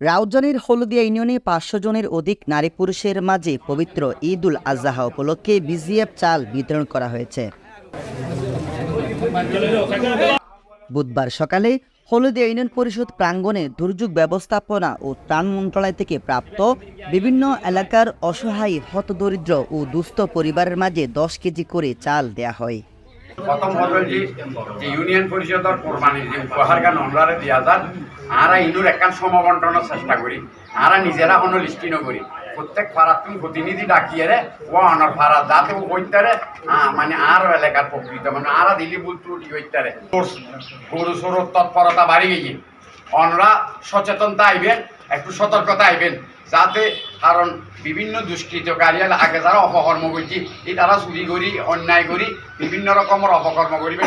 রাউজানের হলদিয়া ইউনিয়নে পাঁচশো জনের অধিক নারী পুরুষের মাঝে পবিত্র ঈদ উল আজহা উপলক্ষে বিজিএফ চাল বিতরণ করা হয়েছে। বুধবার সকালে হলদিয়া ইউনিয়ন পরিষদ প্রাঙ্গণে দুর্যোগ ব্যবস্থাপনা ও ত্রাণ মন্ত্রণালয় থেকে প্রাপ্ত বিভিন্ন এলাকার অসহায়, হতদরিদ্র ও দুস্থ পরিবারের মাঝে দশ কেজি করে চাল দেয়া হয়। প্রথম হলো যে যে ইউনিয়ন পরিষদের কোরবানির যে উপহার গান অনলারে দিয়া যান, আরা ইনুর একখান সমবন্টনের চেষ্টা করি, আরা নিজেরা কোনো লিস্টিনো করি। প্রত্যেক তুমি প্রতিনিধি ডাকিয়ে ও অনার পাড়া যাতে ও হইতারে মানে আর এলাকার প্রকৃত মানে আরা দিলি বুল ত্রুটি হইতারে গরু সরুর তৎপরতা বাড়ি গিয়ে অনরা সচেতনতা আইবেন, একটু সতর্কতা আইবেন। যাতে কারণ বিভিন্ন দুষ্কৃতকারী আগে যারা অপকর্ম করছি, এই তারা চুরি করি, অন্যায় করি, বিভিন্ন রকমের অপকর্ম করিবে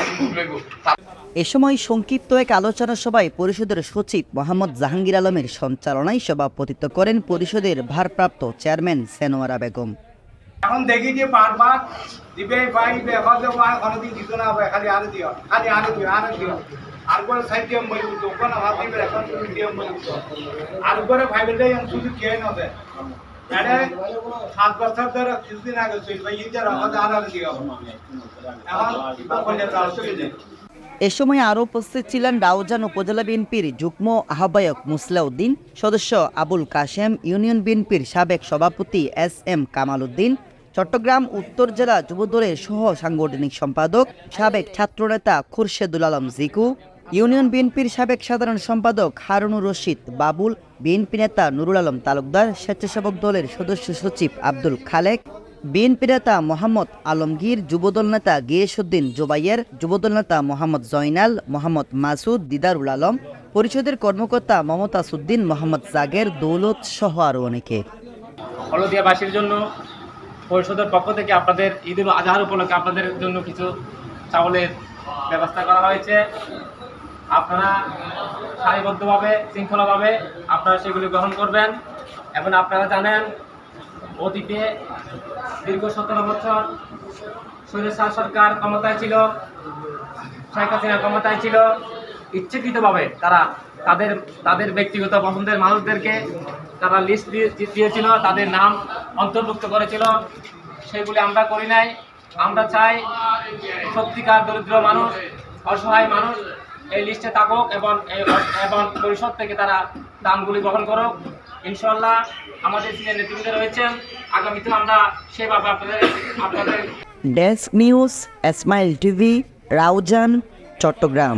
এ সময় সংক্ষিপ্ত এক আলোচনা সভায় পরিষদের সচিব মোহাম্মদ জাহাঙ্গীর আলমের সঞ্চালনায় সভাপতিত্ব করেন পরিষদের ভারপ্রাপ্ত চেয়ারম্যান সেনোয়ারা বেগম। এখন দেখি যে বারবার দিবে, ভাই এখন যে মা কোনোদিন দিত না ভাই খালি আরে দিও, খালি আরে দিও আরে দিও। আর করে সাইড দিয়ে মই বুঝতো কোন আমার দিবে এখন তুমি দিয়ে মই বুঝতো আর করে ভাই বলে আমি শুধু কে না দে আরে, সাত বছর ধরে কিছুদিন আগে ছিল ভাই ইটা রাখা আর আরে দিও। এখন এ সময় আরও উপস্থিত ছিলেন রাউজান উপজেলা বিএনপির যুগ্ম আহ্বায়ক মুসলাউদ্দিন, সদস্য আবুল কাশেম, ইউনিয়ন বিএনপির সাবেক সভাপতি এস এম কামাল উদ্দিন চট্টগ্রাম, উত্তর জেলা যুবদলের সহ সাংগঠনিক সম্পাদক, সাবেক ছাত্রনেতা খুরশেদুল আলম জিকু, ইউনিয়ন বিএনপির সাবেক সাধারণ সম্পাদক হারুনুর রশিদ বাবুল, বিএনপি নেতা নুরুল আলম তালুকদার, স্বেচ্ছাসেবক দলের সদস্য সচিব আব্দুল খালেক, বিএনপি নেতা মোহাম্মদ আলমগীর যুবদল নেতা গিয়েসুদ্দিন জোবাইয়ের যুবদল নেতা মোহাম্মদ জয়নাল, মোহাম্মদ মাসুদ দিদারুল আলম, পরিষদের কর্মকর্তা মমতাজ উদ্দিন, মোহাম্মদ জাগের, দৌলত সহ আরও অনেকে। হলদিয়াবাসীর জন্য পরিষদের পক্ষ থেকে আপনাদের ঈদ উল আজহার উপলক্ষে আপনাদের জন্য কিছু চাউলের ব্যবস্থা করা হয়েছে। আপনারা সারিবদ্ধভাবে, শৃঙ্খলাভাবে আপনারা সেগুলি গ্রহণ করবেন। এবং আপনারা জানেন, অতীতে দীর্ঘ সতেরো বছর সুরেশ সরকার ক্ষমতায় ছিল, শেখ হাসিনা ক্ষমতায় ছিল। ইচ্ছাকৃতভাবে তারা তাদের তাদের ব্যক্তিগত পছন্দের মানুষদেরকে তারা লিস্ট দিয়েছিল, তাদের নাম অন্তর্ভুক্ত করেছিল সেগুলি আমরা করি নাই। আমরা চাই সত্যিকার দরিদ্র মানুষ, অসহায় মানুষ এই লিস্টে থাকুক এবং এবং পরিষদ থেকে তারা দানগুলি গ্রহণ করুক। ইনশাল্লাহ আমাদের সিনিয়র নেতৃত্বে রয়েছেন। আগামীতে আমরা সেভাবে আপনাদের আপনাদের desk news Esmail TV Raozan Chattogram